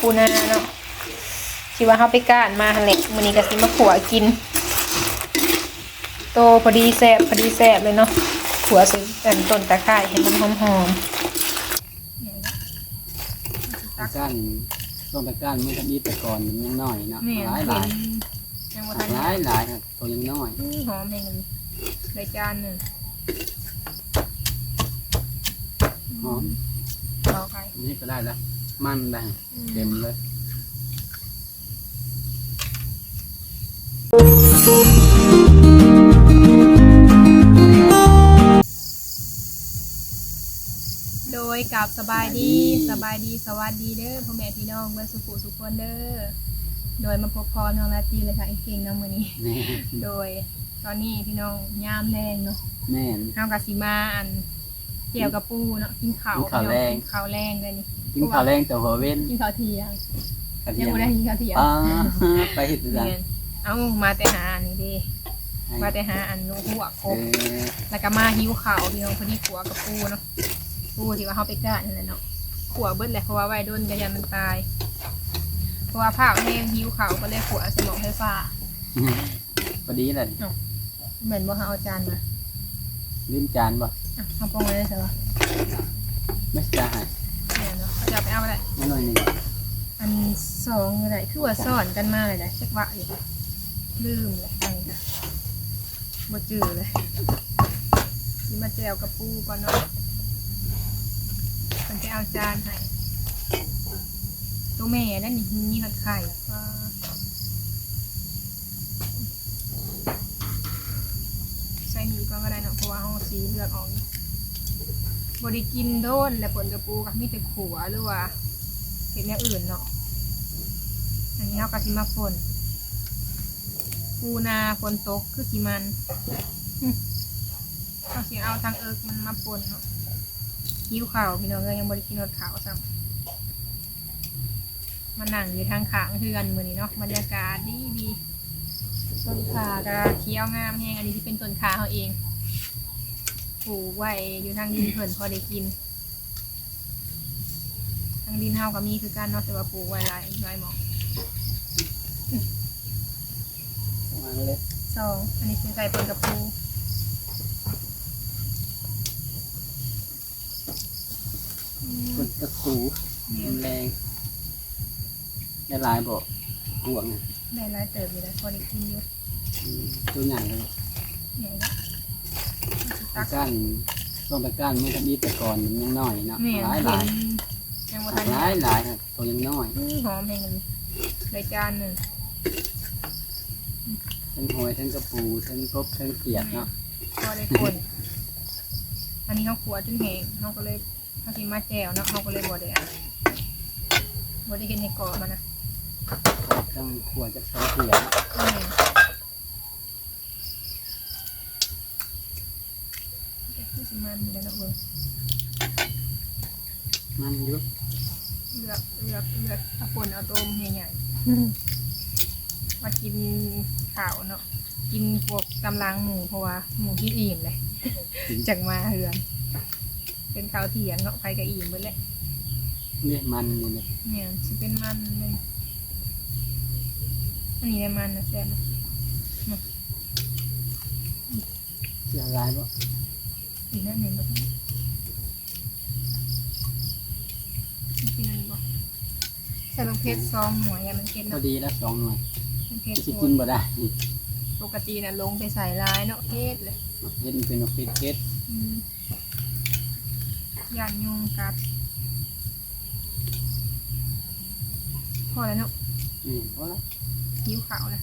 ปูนาเนาะคิดว่าเขาไปก้านมาหั่นแหละมื้อนี้ก็สิมาขัวกิน โตพอดีแซ่บพอดีแซ่บเลยเนาะขัวใส่อันต้นตะไคร้ให้มันหอมตะก้านต้นตะก้านมันจะมีแต่ก่อนมันยังน้อยเนาะๆแม่นหลายเห็หลายนยังบ่ทันหลายหลายครับตัวยังน้อยอื้อหอมแห้งเลยได้จานหนึงหอมเอาไปนี่ก็ได้แล้ว มันได้เต็มเลยโดยกับสบายดีสบายดีสวัสดีเด้อพ่อแม่พี่น้องเบิ่สุขุสุขคนเด้อโดยมาพบพรน้องลาตรีเลยค่ะไอ้เก่งน้ำมื้อนี้ แม่โดยตอนนี้พี่น้องยามแดงเนาะแม่นเฮากะสิมาอันเกี่ยวกับปูเนาะกินข้าวกินข้าวแรง กินข้าวแรงเลยนี่ กินข้าวแรงแต่หัวเว้นกินข้าวเที่ยงกระเทียัยงมบ่ได้กินข้าวเที่ยงอ่าไปเห็ดจังเนียนเอามาแต่หาอันนี้เดิมาแต่หาอันนูหัวกเอบอแล้วก็มาหิวข้าวพี่น้องพอดีขัวกับปูเนาะปูที่ว่าเฮาไปก้านนั่นแหละเนาะขัวเบิดแหละเพราะว่าไว้โดนก็ยันมันตาย เพราะว่าผ้าแห้งหิวข้าวก็เลยขัวสมองไฟฟ้าพอดีเลยเหมือนบ่เฮาเอาจานมาลืมจานบ่อะเอาปองไว้เลยเถอะไม่ใช่เนี่ยเนาะเขา จะไปเอาอะไรไม่หน่อยหนึ่งอันสองอะไรคือว่าสอนกันมาเลยนะเช็ควะอยู่ลืมเลยอันนี้ค่ะบ่จือเลยนี่มาแจวกับปูก่อนเนาะมันจะเอาจานให้ตัวแม่นั่นนี่มีหัดไข่ว้าใส่หนีก่อนก็ได้เนาะเพราะว่าห้องสีเลือดออกอยู่ บไดิกินโดนและผลกระปูกับมีแต่ขัวหรือว่าเห็นอย่างอื่นเนาะอันนี้เขากะสิมาฝนปูนาฝนตกคือสิมันเขาสิเอาทางเอิกมันมาฝนเนาะหิวข่าวพี่น้องก็ยังบริกินรสขาวซ้ำมานั่งอยู่ทางขางเฮือนมือนี้เนาะบรรยากาศดีดีต้นขาก็เคี้ยวงามแห้งอันนี้ที่เป็นต้นขาเขาเอง ลูกไว้อยู่ทางดินเพิ่นพอได้กิน ทางดินเฮาก็มีคือการเนาะแต่ว่าปลูกไว้หลายหลายหมองวางเลยสองอันนี้คือใส่ปนกับปูคนตะขูเนี่ยมันแรงได้หลายบ่ห่วงนะได้หลายเติบอยู่แล้วพอได้กินอยู่อืมตัวใหญ่เลย ใหญ่ละตะก้านต้นตะก้านมันจะมีแต่ก่อนมันยังน้อยเนาะเนี่ยหลายหเห็ลายนยังบ่ทันหลายหลายครับตัวยังน้อยอื้อหอมเพลงเลยได้จานหนึ่งทั้งหอยทั้งกระปูทั้งกบทั้งเขียดเนาะพอได้คนอันนี้เขาขัวจนแห้งเขาก็เลยเขากินมาแจวเนาะเขาก็เลยบ่ได้อันบ่ได้เห็นในกรอบมันนะทั้งขวดจากสองเขียดอืมแต่คือสิ มันอยู่แล้วเนาะเบิ่งมันอยุบเลือกเลือกเลือกเอาปนเอาต้มใหญ่ๆมากินข้าวเนาะกินพวกกำลังหมูเพราะว่าหมูที่อิ่มเลย จากมาเฮือน เป็นข้าวเที่ยงเนาะไปกับอิ่มไปเลยนี่มันนี่เนี่ยเนี่ยสิเป็นมันเลยอันนี้ได้มันนะแซ่บนะเสียหลายบ่ อีกนั่นหนึ่งก็ได้กินอันนี้บ่ใส่ลงเพชรซองหน่วยอย่ามันเค็มพอเนาะดีแล้วสองหน่วยมันเพชรสิโคกินตรบ่ได้ปกติน่ะลงไปใส่ร้ายเนาะเพชรเลยเฮ็ดมันเป็นนกเพชรเพชรอืมย่านยุงกัดพอแล้วเนาะนี่พอละหิวขาวแล้ว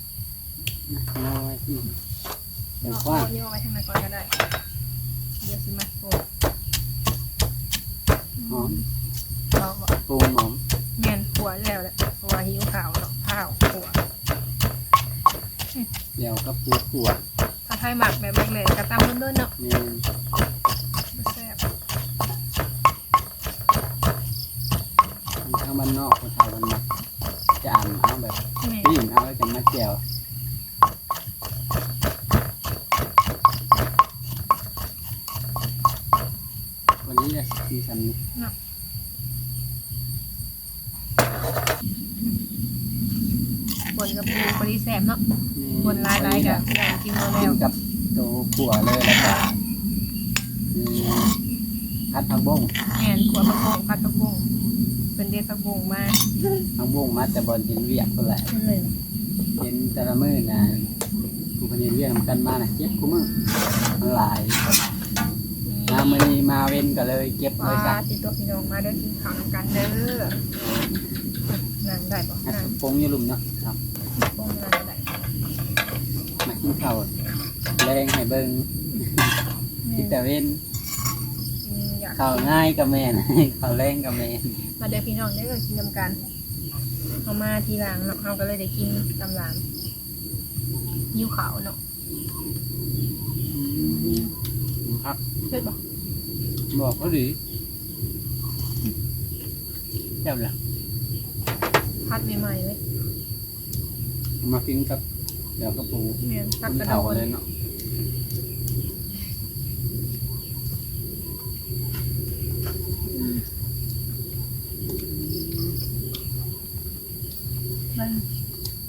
นะน้อยที่เดี๋ยวเอากว้างเอานี่เอาไว้ทำไมก่อนก็ได้ เดี๋ยวสิมาโกดหอมเอาบอกปรุงหอมเมียนขัวแล้วแหละเพราะว่าหิวขาวเนาะข้าวขัวเดี๋ยวก็ปูขวดถ้าไทยหมักแบบแรกๆกระตำเด้นๆเนาะนี่บ่แซ่บทางบ้านนอกคนไทยมันมักจะอ่านเอาแบบแม่ปิ้งเอาแล้วจะมาแจ่ว วันนี้เนี่ยมีสันนี่บนกับปูบริแซมเนาะบนลายลายกับอยากกินมากิแล้วนกับตัวขัวเลยแล้วก็อืมพัดผักบุ้งแม่นขวดผักบงผัดผักบงเป็นเด็ดผักบงมาผักบุ้งมาแต่บอลเห็นเวียกคนแหละเลยเห็นแต่ละมือนะกูพนีเวียกนำกันมานะเก็บกูมือมันหลาย มามือนี้มาเว้นก็เลยเก็บไว้ว่าซะติดตัวพี่น้องมาเด้อกินข้าวนำกันเด้อนั่งได้ปะให้นั่งปงอยี่ลุมเนาะครับปงนั่งได้มากินข้าวแรงให้เบิ่งกินแต่เว้นอืมอยากข้าวง่ายกับแม่นข้าวแรงกับแม่นมาเด้อพี่น้องเด้อกินนำกันเอามาทีหลังเนาะเราก็เลยได้กินตำหลังยิ้วขาวเนาะครับเผ็ดปะ บอกเขาดีเจ้าละพัดใหม่ๆเลยมากินกับเดี๋ยวกระปูเมียนตักกระโดเท่าดเลยเนาะมัน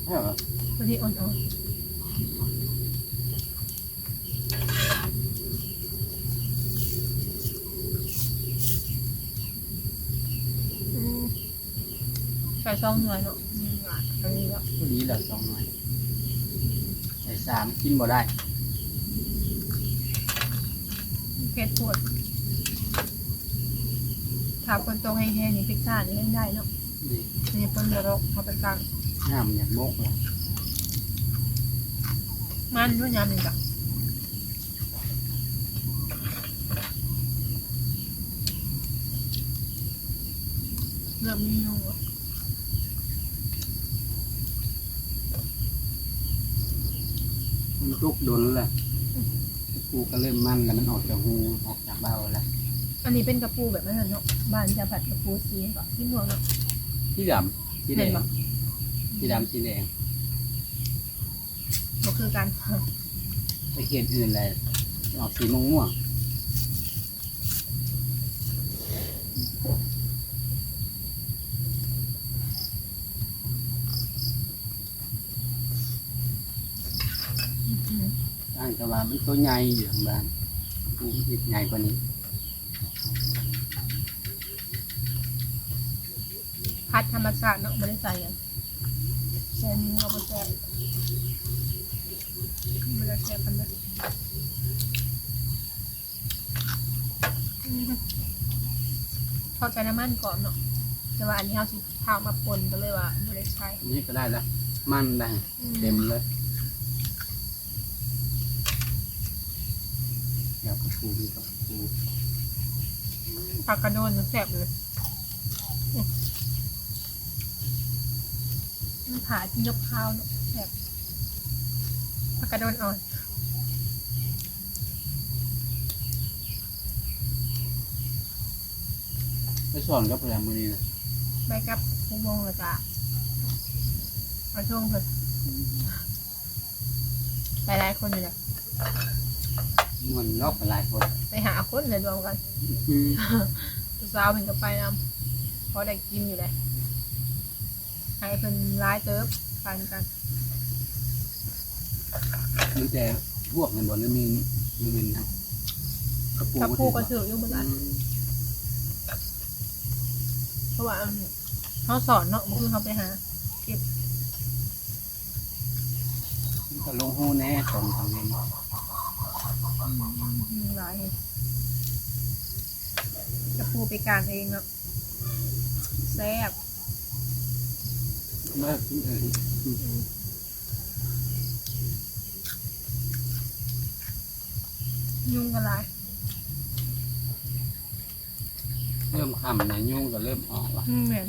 ใช่ปะพอดีอ่อนๆ ส่ซองหน่อยเนาะอืมอะอันนี้แล้วก็ดีแหละสองหน่อยใส่สามกินบ่ได้เผ็ดปวดถามคนตรงแห้งๆนี่พิซซ่านี่เล่นได้เนาะนี่อันนี้คนเดียวเราเอาไปตั้งน้ำอยากมกเลยมันด้วยยำหนึ่งจ้ะเริ่มมีนูอะ มัน ทุกโดนแล้วปูก็เริ่มมันแล้วมันออกจากหูออกจากเบ้าแล้วอันนี้เป็นกระปูแบบนั้นเนาะบ้านจะผัดกระปูสีก็ที่หนวงเนาะที่ดำที่แดเห็นงปะที่ดำที่แดงก็คือการไปเขตอื่นเลยออกสีม่วงม่วง ๆตั้งแต่ว่ามันตัวใหญ่อยู่ข้างบ้านปูมันสิใหญ่กว่านี้พัดธรรมชาติเนาะไม่ได้ใส่กันใส่มือเอาไปแซ่บไม่ได้แซ่บกันเลยอืมทอดใส่น้ำมันก่อนเนาะแต่ว่าอันนี้เขาสิข้าวมาปนก็เลยว่าไม่ได้ใช้อันนี่ก็ได้แล้วมันได้อืเต็มเลย เดี๋ยวกับปูมีกับปูปลากระโดนแซ่บเลยอืมมันขาที่ยกข้าวเนาะแซ่บปลากระโดนอ่อนไปสอนกับพลังมือนี้นะไปกับหกโมงเลยจ้ะเอาช่วงเพิ่นหลายๆคนอยู่เนี่ย มันนอกหลายคนไปหาคนเลยรวมกันอืมสาวเพิ่นก็ไปนำพอได้กินอยู่เลยให้เพิ่นร้ายเติบปันกันมีแต่พวกเงินบอลหรือมีมีเงินนะกระปูถ้าก็ผู้ถือก็ว่าถืออยู่เหมือนอืกันมเพราะว่าอันเขาสอนเนาะมันคือเขาไปหามันก็ลงหูแน่ตรงทางนี้มี หลายจะปูไปการเองเนาะแซ่บเลิกเออยุ่งกันหลายเริ่มคำนะยุ่งก็เริ่มออกละอืมเหมือน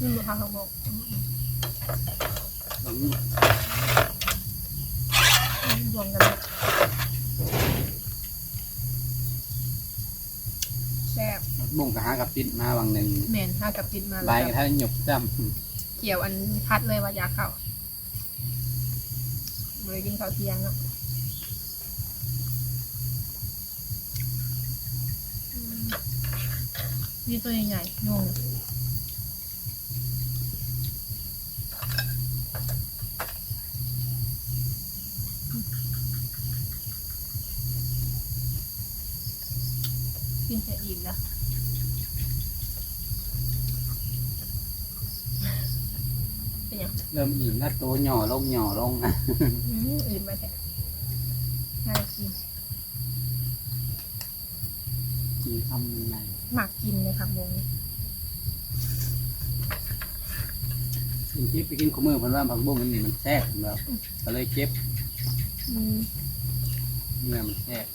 นี่ลูกค้าเขาบอก อืมแล้วอืมรวมกันเลยแซ่บบุ้งกับหากับปิดมาวังหนึ่งเหม็นห้ากับติดมาใบแล้วกระทั่งหยกจเกี่ยวอันพัดเลยว่าอยากเข้าบริกินข้าวเที่ยงเนาะอืมมีตัวใหญ่ๆงงอะ กินแต่อิ่มแล้วเป็นยังเริ่มอิ่มแล้วตัวหย่อลงหย่อลงนะอืมอิ่มไปแท้น่ากินกินคำยังไงหมักกินเลยค่ะวงนี้กินที่ไปกินขมือเพราะว่าผักบุ้งมันนี่มันแซ่บแล้วก็เลยเก็บอืมเนื้อมันแซ่บ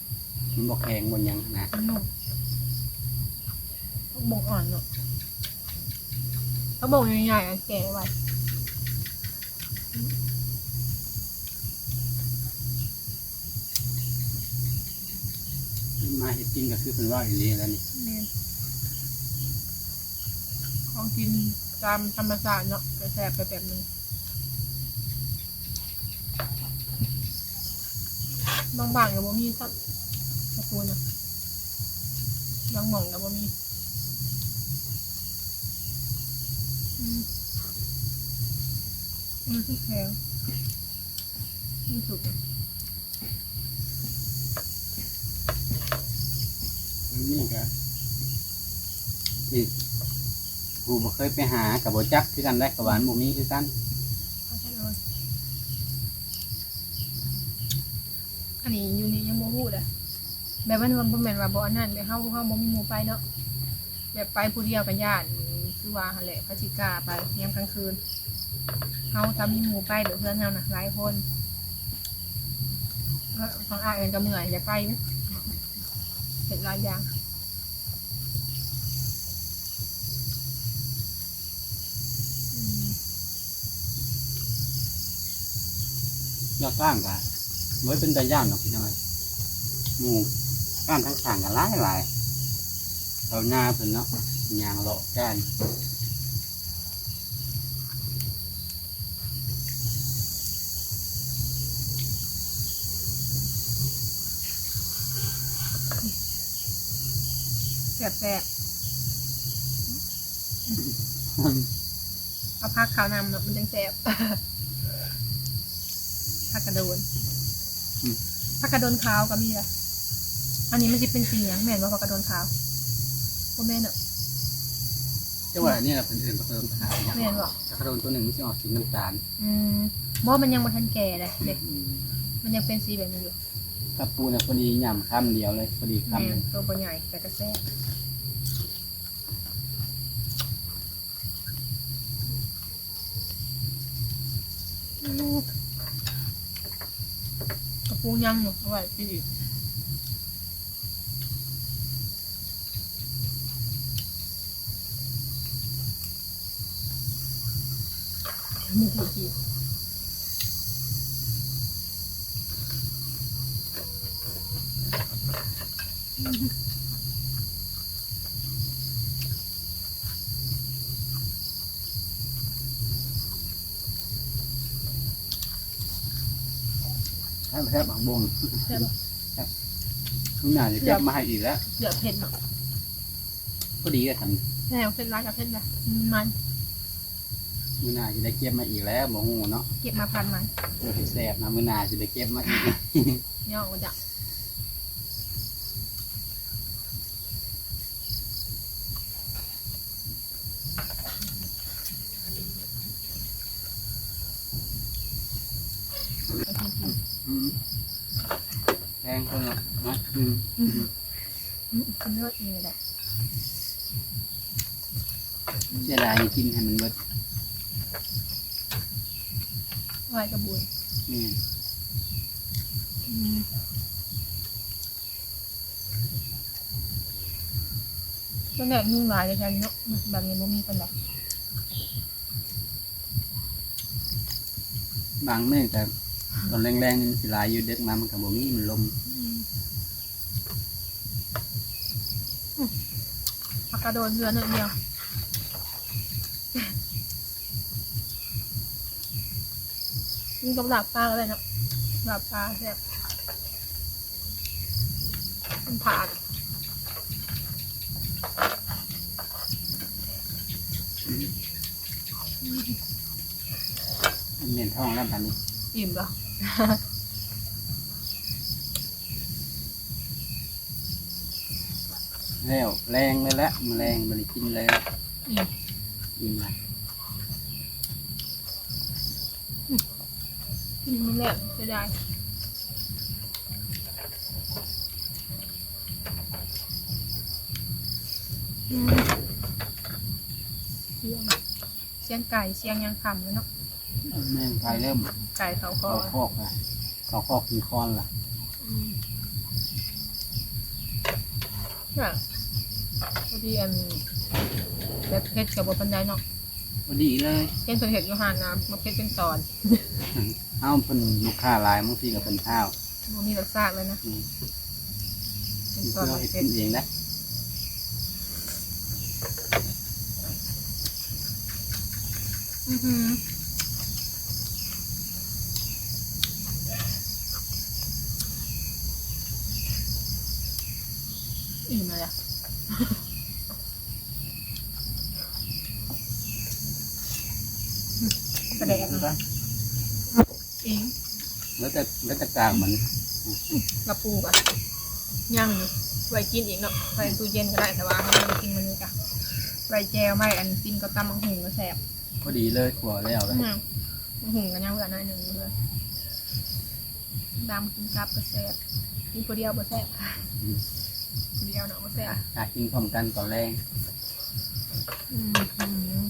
มันบอกแข็งบนยังนะมันนุ่มเขา บ่งอ่อนเนาะเขาบ่งใหญ่ๆอะแก่ไว้มาเห็ดกินก็คือเป็นว่าอย่างนี้แล้วนี่แม่นของกินตามธรรมชาติเนาะกระแสบไปแบบนึงบางบางๆกับบ่มีสักตะปูนอะบางหม่องกับบ่มี อืมมันคือแข็งนี่สุดอันนี่ก็ที่กูบ่เคยไปหากับบ่จักคือกันได้กับหวานบ่มีคือกันเอาใช่เลยอันนี้อยู่นี่ยังโมหูเลยแบบว่ามันเป็นว่าบ่อนนั้นเลยเฮาเฮาบ่มีหมู่ไปเนาะแบบไปผู้เดียวกันญาติ คือว่าหันแหละเขาสิกล้าไปยามกลางคืนเฮาถ้ามีหมู่ไปเดี๋ยวเพื่อนเฮานะหลายคนก็ฟังอาเอิ้นก็เมื่อยอยากไปเห็นหลายอย่างยอดก้างก็ไว้เป็นตาย่านหรอกพี่น้อยหมูก้านทั้งข้างก็หลายหลายเอาหน้าเพิ่นเนาะ ยางเลาะก้านแซ่บแซ่บเอาพักขาวนำเนาะมันจังแซ่บผักกระโดนผักกระโดนขาวก็มีละอันนี้มันจะเป็นสีอย่างแม่นว่าผักกระโดนขาวพ่แม่นเนาะ เจ้าว่าอันนี่เราเป็นอื่นก็เติมขาวเนี่ยแม่นบ่ถ้ากระโดนตัวหนึ่งมันจะออกสีน้ำตาลอืมเพราะมันยังมาทันแก่เลยเด็กมันยังเป็นสีแบบนี้อยู่กระปูเนี่ยพอดีหย่ำคำเดียวเลยพอดีแม่คำหนนึ่งตัวบ่ใหญ่แต่ก็แซ่บอืมกระปูยังอยู่เอาไว้กินอีก มีกี่กี่ถ้าแค่บางบงใช่ปะทุกอย่างจะเก็บมาให้อีกแล้วเกือบเผ็ดเนาะก็ดีก็ทแนวเผ็ดร้ายกับเผ็ดละมันำ มือหน้าจะได้เก็บมาอีกแล้วบอกงูเนาะเก็บมาพันมันเดี๋ยวให้แซ่บนะมือหน้าจะได้เก็บมาอีกย่อมาจากเอาจริงอืมแพงคนละนะอืมๆอืมอืมกินเลือดอีกเลยแหละเสียดายกินให้มันเบิด ไว้กระบุนอืมอืมตัวแรกนุ่งหลายเลยกันเนาะแบบนี้บ่มีกันหรอกบางมื้อแต่ตอนแรงๆนี่มันสิหลายอยู่เด็กมามันกับบ่มีมันลมผักกระโดนเรือหน่อยเดียว นี่กับหลับปลาก็ได้นะหลาบปลาแซ่บผันเนียนท้องแล้วตอนนี้อิ่มปะแล้วแรงไลยละมันแรงมันกินเลยอิ่มละ แหลกเสียดายอืมเสียงเสียงไก่เสียงยังคำเลยเนาะแมงไฟเริ่มไก่เขาก็เข้าคอกละเข้าคอกกินคอนละอืมเนี่ยพอดีอันแบบเพชรกับบปันไดเนาะพอดีเลยเช่นเพิ่นเห็ดอยู่หานนะมาเพชรเป็นตอน เอาเป็นลูกค้าหลายบางทีก็เป็นข้าวมันมีรสชาติเลยนะนี่เป็นตเราอนมาเห็ดเพกิชนรเองนะอือหืออิ่มเลยอะประเด็นนะเอง แล้วแต่แล้วแต่กลางมันกระปูกอะย่างอยู่ไว้กินอีกเนาะใส่ตู้เย็นก็ได้แต่ว่าให้มันกินมันนี่กะไว้แจวไม่อันกินก็ตำมังหุงก็แสบพอดีเลยขัวแล้วเลยอืมมังหุงกันย่างเพื่อนหน่อยหนึ่งอยู่เลยดำกินกับก็แสบกินคนเดียวก็แสบคนเดียวเนาะก็แสบอากินพร้อมกันตอนแรงอืมอืม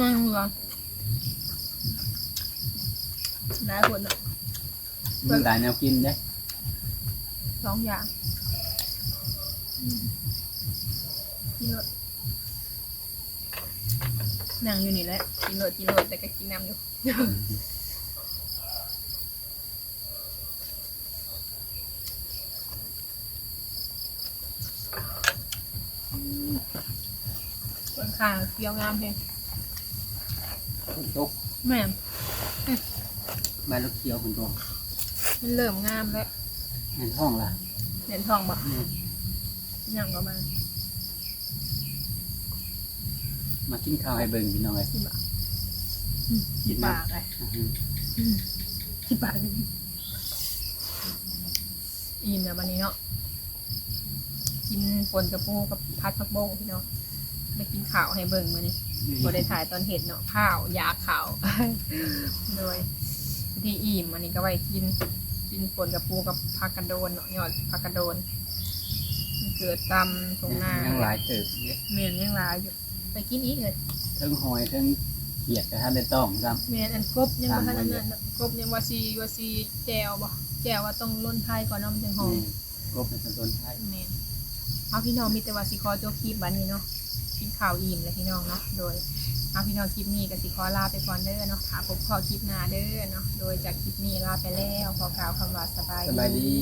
นั่งเหรอหลายคนเนาะ มันหลายแนวกินเด้สองอย่างอืมกินรสนั่งอยู่นี่แหละกินรสกินรสแต่ก็กินน้ำอยู่คนข้างเคี้ยวงามเพงคนตกแม่นใบลูกเขียวคนตัว มันเริ่มงามแล้วเห็นท้องละเหรียญทองบ่นี่ยังประมาณมากินข้าวให้เบิ่งพี่น้องเลยที่บ่ที่ปากเลยอื้อหือที่ปากเลยอิ่มแล้ววันนี้เนาะกินฝนกระปูกับพัดผักบงพี่น้องได้กินข่าวให้เบิ่งมื้อนี้บ่ได้ถ่ายตอนเห็ดเนาะข้าวยาข่าวโดยที่อิ่มอันนี้ก็ไว้กิน กินฝนกระปูกับผักกระโดนเนาะยอดผักกระโดนมันเกิดตำตรงหน้ายังหลายเติบเนี่ยเมียนยังหลายอยู่ไปกินอีกเลยทั้งหอยทั้งเขียดแต่ถ้าได้ต้องซ้เมียนอันกบยังว่าขนาดนั้นน่ะกบยังว่าซีว่าซีแจวบ่แจวว่าต้องล้นไทยก่อนเนาะมันจึงำหอมนี่กบเป็นต้นไทยเมียนเอาพี่น้องมีแต่ว่าสิขอจบคลิปบัดนี้เนาะกินข้าวอิ่มเลยพี่น้องเนาะโดย เอาพี่น้องคลิปนี้ก็สิขอลาไปก่อนเด้อเนาะถ้าผมขอคลิปหน้าเด้อเนาะโดยจากคลิปนี้ลาไปแล้วขอกล่าวคำว่าสบายสบายดี